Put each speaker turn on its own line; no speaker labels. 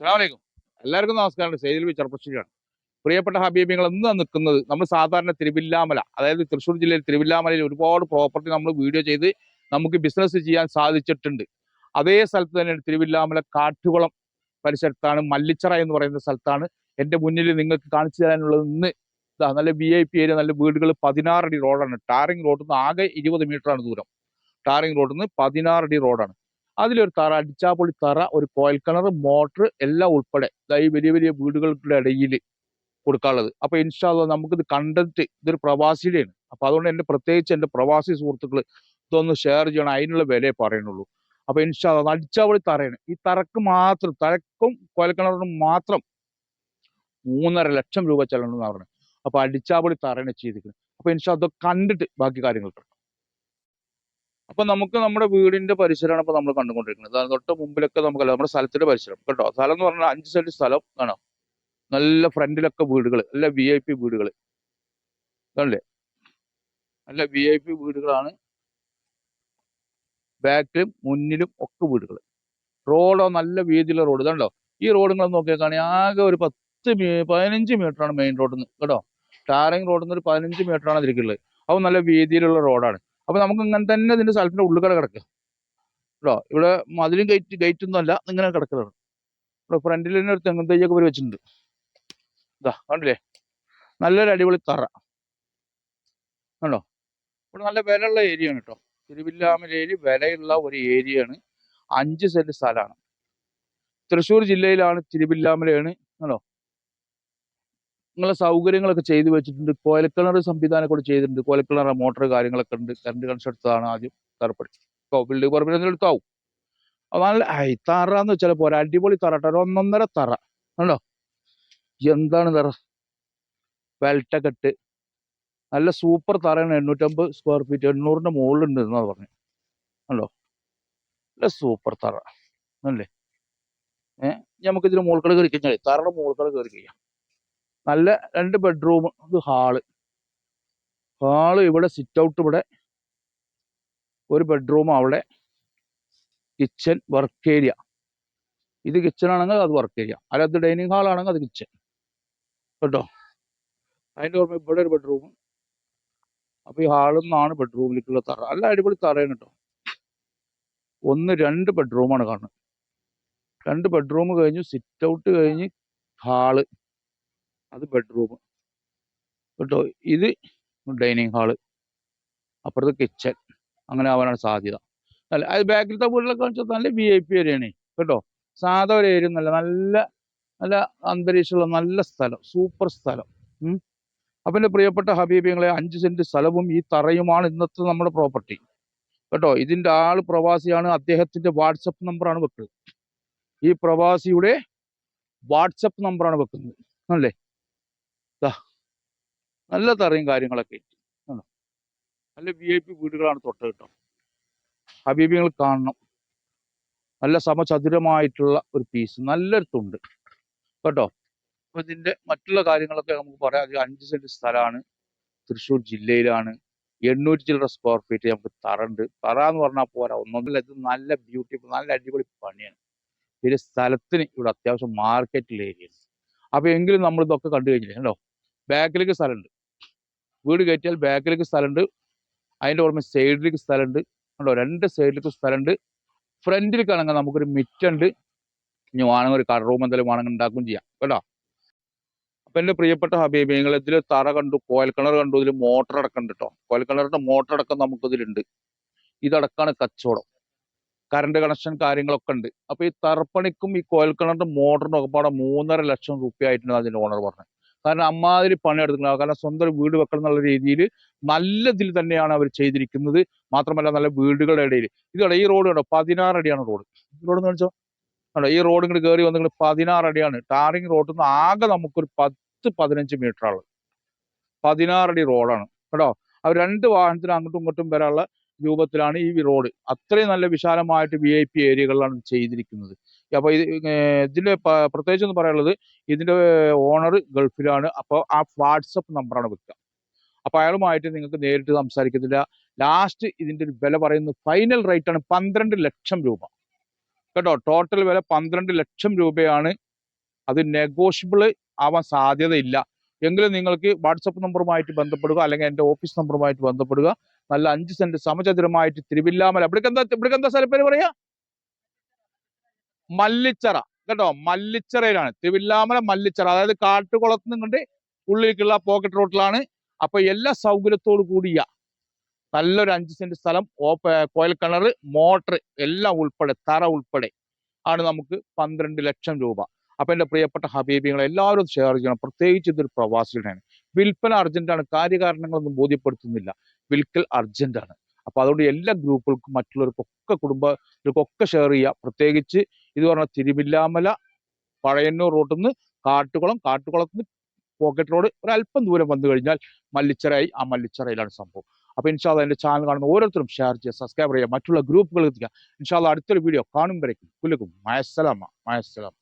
അസ്സലാമലൈക്കും. എല്ലാവർക്കും നമസ്കാരം. സെയ്തിൽ ബി ചെറുപ്പശ്ശേരിയാണ്. പ്രിയപ്പെട്ട ഹബീബിങ്ങൾ ഇന്ന് നിൽക്കുന്നത് നമ്മൾ സാധാരണ തിരുവില്ലാമല അതായത് തൃശ്ശൂർ ജില്ലയിൽ തിരുവില്ലാമലയിൽ ഒരുപാട് പ്രോപ്പർട്ടി നമ്മൾ വീഡിയോ ചെയ്ത് നമുക്ക് ബിസിനസ് ചെയ്യാൻ സാധിച്ചിട്ടുണ്ട്. അതേ സ്ഥലത്ത് തന്നെയാണ് തിരുവില്ലാമല കാട്ടുകുളം പരിസരത്താണ് മല്ലിച്ചറ എന്ന് പറയുന്ന സ്ഥലത്താണ് എന്റെ മുന്നിൽ നിങ്ങൾക്ക് കാണിച്ചു തരാനുള്ളത് ഇന്ന്. നല്ല വി ഐ പി ഏരിയ നല്ല വീടുകൾ പതിനാറടി റോഡാണ് ടാറിംഗ് റോഡിൽ നിന്ന് ആകെ ഇരുപത് ആണ് ദൂരം. ടാറിംഗ് റോഡിൽ നിന്ന് പതിനാറടി റോഡാണ് അതിലൊരു തറ അടിച്ചാപ്പൊളി തറ ഒരു കോയൽ കിണർ മോട്ടർ എല്ലാം ഉൾപ്പെടെ. ഈ വലിയ വലിയ വീടുകളുടെ ഇടയിൽ കൊടുക്കാനുള്ളത്. അപ്പൊ ഇൻഷാല്ല നമുക്കിത് കണ്ടിട്ട് ഇതൊരു പ്രവാസിയുടെയാണ്. അപ്പൊ അതുകൊണ്ട് എന്റെ പ്രത്യേകിച്ച് എന്റെ പ്രവാസി സുഹൃത്തുക്കൾ ഇതൊന്ന് ഷെയർ ചെയ്യണം. അതിനുള്ള വിലയെ പറയുന്നുള്ളൂ. അപ്പൊ ഇൻഷാല്ല അടിച്ചാപ്പൊളി തറയാണ്. ഈ തറക്ക് മാത്രം തറക്കും കോയൽ കിണറിനും മാത്രം മൂന്നര ലക്ഷം രൂപ ചെലവുണ്ടെന്ന് പറഞ്ഞു അപ്പൊ അടിച്ചാപ്പൊളി തറയാണ് ചെയ്തിരിക്കുന്നത്. അപ്പൊ ഇൻഷാ അതൊക്കെ കണ്ടിട്ട് ബാക്കി കാര്യങ്ങൾ അപ്പൊ നമുക്ക് നമ്മുടെ വീടിന്റെ പരിസരമാണ് ഇപ്പൊ നമ്മൾ കണ്ടുകൊണ്ടിരിക്കുന്നത്. തൊട്ട് മുമ്പിലൊക്കെ നമുക്ക് നമ്മുടെ സ്ഥലത്തിന്റെ പരിസരം കേട്ടോ. സ്ഥലം എന്ന് പറഞ്ഞാൽ അഞ്ച് സെന്റ് സ്ഥലം കാണോ നല്ല ഫ്രണ്ടിലൊക്കെ വീടുകൾ നല്ല വി ഐ പി വീടുകൾ കണ്ടില്ലേ? നല്ല വി ഐ പി വീടുകളാണ്. ബാക്കിലും മുന്നിലും ഒക്കെ വീടുകൾ റോഡോ നല്ല വീതിയുള്ള റോഡ്. ഇതുണ്ടോ ഈ റോഡ് നിങ്ങൾ നോക്കിയാൽ ആകെ ഒരു പത്ത് മീ പതിനഞ്ച് ആണ് മെയിൻ റോഡിൽ നിന്ന് കേട്ടോ? ടാറിംഗ് റോഡിൽ നിന്ന് ഒരു പതിനഞ്ച് ആണ് അതിരിക്കുള്ളത് അപ്പോൾ നല്ല വീതിയിലുള്ള റോഡാണ്. അപ്പൊ നമുക്ക് ഇങ്ങനെ തന്നെ ഇതിന്റെ സ്ഥലത്തിന്റെ ഉള്ളിൽ കൂടെ കിടക്കുക കേട്ടോ ഇവിടെ മതിലും ഗേറ്റ് ഗേറ്റ് ഒന്നും അല്ല ഇങ്ങനെ കിടക്കുന്നത് ഇവിടെ ഫ്രണ്ടിൽ തന്നെ ഒരു തെങ്ങും തൈയൊക്കെ വരെ വെച്ചിട്ടുണ്ട്. ഇതാ കണ്ടില്ലേ? നല്ലൊരു അടിപൊളി തറ. കണ്ടോ? ഇവിടെ നല്ല വിലയുള്ള ഏരിയ ആണ് കേട്ടോ തിരുവില്ലാമലയിൽ വിലയുള്ള ഒരു ഏരിയയാണ് അഞ്ച് സെന്റ് സ്ഥലമാണ്. തൃശ്ശൂർ ജില്ലയിലാണ് തിരുവില്ലാമലയാണ്. കണ്ടോ? നിങ്ങളെ സൗകര്യങ്ങളൊക്കെ ചെയ്തു വെച്ചിട്ടുണ്ട്. കോലക്കിണർ സംവിധാനം കൂടെ ചെയ്തിട്ടുണ്ട്. കോലക്കിണർ മോട്ടർ കാര്യങ്ങളൊക്കെ ഉണ്ട്. കറണ്ട് കണക്ഷൻ എടുത്തതാണ് ആദ്യം തറപ്പടി ബിൽഡിംഗ് പറമ്പിൽ എടുത്താവും നല്ല ഐ തറ എന്ന് വെച്ചാൽ പോരാ. അടിപൊളി തറ കേട്ടോ. ഒന്നൊന്നര തറ. കണ്ടോ? എന്താണ് തറ വെൽറ്റൊക്കെ ഇട്ട് നല്ല സൂപ്പർ തറയാണ്. എണ്ണൂറ്റമ്പത് സ്ക്വയർ ഫീറ്റ് എണ്ണൂറിന്റെ മുകളിലുണ്ട് എന്നാ പറഞ്ഞു. കണ്ടോ? നല്ല സൂപ്പർ തറ. അല്ലേ? ഏഹ് നമുക്ക് ഇതിന് മുകൾക്കട കയറി കഴിഞ്ഞാൽ തറയുടെ മുകൾക്കട കയറി കഴിയാം നല്ല രണ്ട് ബെഡ്റൂം ഇത് ഹാൾ ഹാൾ ഇവിടെ സിറ്റ് ഔട്ട് ഇവിടെ. ഒരു ബെഡ്റൂം അവിടെ. കിച്ചൺ വർക്ക് ഏരിയ ഇത് കിച്ചൺ ആണെങ്കിൽ അത് വർക്ക് ഏരിയ അല്ല അത് ഡൈനിങ് ഹാൾ ആണെങ്കിൽ അത് കിച്ചൺ കേട്ടോ? അതിന്റെ ഓർമ്മ ഇവിടെ ഒരു ബെഡ്റൂം അപ്പൊ ഈ ഹാളിൽ നിന്നാണ് ബെഡ്റൂമിലേക്കുള്ള തറ. അല്ല അടിപൊളി തറയാണ് കേട്ടോ. ഒന്ന് രണ്ട് ബെഡ്റൂമാണ് കാണുന്നത്. രണ്ട് ബെഡ്റൂം കഴിഞ്ഞു സിറ്റ് ഔട്ട് കഴിഞ്ഞ് ഹാൾ അത് ബെഡ്റൂം കേട്ടോ ഇത് ഡൈനിങ് ഹാൾ അപ്പുറത്ത് കിച്ചൺ അങ്ങനെ ആവാനാണ് സാധ്യത. അല്ല അത് ബാക്കിലത്തെ വീട്ടിലൊക്കെ വെച്ചാൽ നല്ല വി ഐ പി ഏരിയയാണ് കേട്ടോ? സാധാ ഒരു ഏരിയ നല്ല നല്ല നല്ല അന്തരീക്ഷമുള്ള നല്ല സ്ഥലം. സൂപ്പർ സ്ഥലം. അപ്പൊ പ്രിയപ്പെട്ട ഹബീബിങ്ങളെ അഞ്ച് സെന്റ് സ്ഥലവും ഈ തറയുമാണ് ഇന്നത്തെ നമ്മുടെ പ്രോപ്പർട്ടി കേട്ടോ? ഇതിന്റെ ആൾ പ്രവാസിയാണ്. അദ്ദേഹത്തിന്റെ വാട്സപ്പ് നമ്പറാണ് വെക്കുന്നത്. ഈ പ്രവാസിയുടെ വാട്സപ്പ് നമ്പറാണ് വെക്കുന്നത്. അല്ലേ? ദാ നല്ല തറയും കാര്യങ്ങളൊക്കെ? നല്ല വി ഐ പി വീടുകളാണ് തൊട്ട് കിട്ടും ഹബീബികൾ കാണണം. നല്ല സമചതുരമായിട്ടുള്ള ഒരു പീസ് നല്ലൊരു തുണ്ട്. കേട്ടോ? അപ്പൊ ഇതിന്റെ മറ്റുള്ള കാര്യങ്ങളൊക്കെ നമുക്ക് പറയാം. അഞ്ച് സെന്റ് സ്ഥലമാണ്. തൃശ്ശൂർ ജില്ലയിലാണ്. എണ്ണൂറ്റി ചില്ലറ സ്ക്വയർ ഫീറ്റ് നമുക്ക് തറണ്ട് തറ എന്ന് പറഞ്ഞാൽ പോരാ ഒന്നൊന്നില്ല ഇത് നല്ല ബ്യൂട്ടിഫുൾ നല്ല അടിപൊളി പണിയാണ്. പിന്നെ സ്ഥലത്തിന് ഇവിടെ അത്യാവശ്യം മാർക്കറ്റിൽ ഏരിയ അപ്പൊ എങ്കിലും നമ്മൾ ഇതൊക്കെ കണ്ടു കഴിഞ്ഞില്ലേ? കണ്ടോ? ബാക്കിലേക്ക് സ്ഥലമുണ്ട്. വീട് കയറ്റിയാൽ ബാക്കിലേക്ക് സ്ഥലമുണ്ട്. അതിന്റെ ഓർമ്മ സൈഡിലേക്ക് സ്ഥലമുണ്ട്. ഉണ്ടോ രണ്ട് സൈഡിലേക്ക് സ്ഥലമുണ്ട്. ഫ്രണ്ടിലേക്കാണെങ്കിൽ നമുക്കൊരു മിറ്റുണ്ട്. ഇനി വേണമെങ്കിൽ ഒരു കട റൂം എന്തെങ്കിലും വേണമെങ്കിൽ ഉണ്ടാക്കുകയും ചെയ്യാം. കേട്ടോ? അപ്പൊ എന്റെ പ്രിയപ്പെട്ട ഹബീബി നിങ്ങൾ ഇതിൽ തറ കണ്ടു കോയൽ കിണർ കണ്ടു ഇതിൽ മോട്ടർ അടക്കം ഉണ്ട് കേട്ടോ. കോയൽ കിണറിന്റെ മോട്ടർ അടക്കം നമുക്ക് ഇതിലുണ്ട് ഇതടക്കാണ് കച്ചവടം. കറണ്ട് കണക്ഷൻ കാര്യങ്ങളൊക്കെ ഉണ്ട്. അപ്പോൾ ഈ തറപ്പണിക്കും ഈ കോയൽ കിണറിന്റെ മോട്ടറിനും ഒക്കെ പാടെ മൂന്നര ലക്ഷം റുപ്യ ആയിട്ടുണ്ട് അതിന്റെ ഓണർ പറഞ്ഞത്. കാരണം അമ്മാതിരി പണി എടുക്കുന്നത് കാരണം സ്വന്തം വീട് വെക്കണം എന്നുള്ള രീതിയിൽ നല്ല ഇതിൽ തന്നെയാണ് അവർ ചെയ്തിരിക്കുന്നത്. മാത്രമല്ല നല്ല വീടുകളുടെ ഇടയിൽ ഇത് ഈ റോഡ് കണ്ടോ? പതിനാറ് അടിയാണ് റോഡ്. റോഡ് വെച്ചോ കണ്ടോ ഈ റോഡ് ഇങ്ങോട്ട് കയറി വന്നിട്ട് പതിനാറ് അടിയാണ്. ടാറിങ് റോഡിൽ നിന്ന് ആകെ നമുക്കൊരു പത്ത് പതിനഞ്ച് മീറ്റർ ആണ്. പതിനാറടി റോഡാണ്. കേട്ടോ അവർ രണ്ട് വാഹനത്തിന് അങ്ങോട്ടും ഇങ്ങോട്ടും വരാനുള്ള രൂപത്തിലാണ് ഈ റോഡ്. അത്രയും നല്ല വിശാലമായിട്ട് വി ഐ പി ഏരിയകളിലാണ് ചെയ്തിരിക്കുന്നത്. അപ്പൊ ഇത് ഇതിന്റെ പ്രത്യേകിച്ച് എന്ന് പറയാനുള്ളത് ഇതിന്റെ ഓണർ ഗൾഫിലാണ്. അപ്പോൾ ആ വാട്സപ്പ് നമ്പറാണ് വെക്കുക അപ്പോൾ അയാളുമായിട്ട് നിങ്ങൾക്ക് നേരിട്ട് സംസാരിക്കുന്നില്ല ലാസ്റ്റ് ഇതിന്റെ ഒരു വില പറയുന്നത് ഫൈനൽ റേറ്റ് ആണ് പന്ത്രണ്ട് ലക്ഷം രൂപ. കേട്ടോ? ടോട്ടൽ വില പന്ത്രണ്ട് ലക്ഷം രൂപയാണ്. അത് നെഗോഷ്യബിൾ ആവാൻ സാധ്യതയില്ല. എങ്കിലും നിങ്ങൾക്ക് വാട്സപ്പ് നമ്പറുമായിട്ട് ബന്ധപ്പെടുക അല്ലെങ്കിൽ എന്റെ ഓഫീസ് നമ്പറുമായിട്ട് ബന്ധപ്പെടുക. നല്ല അഞ്ച് സെന്റ് സമചതുരമായിട്ട് തിരുവില്ലാമല. ഇവിടേക്ക് എന്താ ഇവിടേക്ക് എന്താ സ്ഥലപ്പേര് പറയാ? മല്ലിച്ചറ. കേട്ടോ? മല്ലിച്ചറയിലാണ്. തിരുവില്ലാമല മല്ലിച്ചറ. അതായത് കാട്ടുകുളത്ത് നിന്നുകൊണ്ട് ഉള്ളിലേക്കുള്ള പോക്കറ്റ് റോട്ടിലാണ് അപ്പൊ എല്ലാ സൗകര്യത്തോടു കൂടിയ നല്ലൊരു അഞ്ച് സെന്റ് സ്ഥലം കോയൽ കിണർ മോട്ടർ എല്ലാം ഉൾപ്പെടെ തറ ഉൾപ്പെടെ ആണ് നമുക്ക് പന്ത്രണ്ട് ലക്ഷം രൂപ. അപ്പൊ എന്റെ പ്രിയപ്പെട്ട ഹബീബികളെ എല്ലാവരും ഷെയർ ചെയ്യണം. പ്രത്യേകിച്ച് ഇതൊരു പ്രവാസിയുടെയാണ് വിൽപ്പന അർജന്റാണ് കാര്യകാരണങ്ങളൊന്നും ബോധ്യപ്പെടുത്തുന്നില്ല. വിൽക്കൽ അർജന്റാണ് അപ്പൊ അതുകൊണ്ട് എല്ലാ ഗ്രൂപ്പുകൾക്കും മറ്റുള്ളവർക്കൊക്കെ കുടുംബങ്ങൾക്കൊക്കെ ഷെയർ ചെയ്യുക പ്രത്യേകിച്ച് ഇത് പറഞ്ഞ തിരുവില്ലാമല പഴയന്നൂർ റോട്ടിൽ നിന്ന് കാട്ടുകുളം കാട്ടുകുളത്ത് നിന്ന് പോക്കറ്റ് റോഡ് ഒരല്പം ദൂരം വന്നു കഴിഞ്ഞാൽ മല്ലിച്ചറയായി ആ മല്ലിച്ചറയിലാണ് സംഭവം. അപ്പൊ ഇൻഷാല്ല എന്റെ ചാനൽ കാണുന്ന ഓരോരുത്തരും ഷെയർ ചെയ്യുക സബ്സ്ക്രൈബ് ചെയ്യുക മറ്റുള്ള ഗ്രൂപ്പുകൾ എത്തിക്കുക. ഇൻഷാല്ല അടുത്തൊരു വീഡിയോ കാണുമ്പോഴേക്കും കുലുക്കും മയസ്സലാമ മയസ്സലാം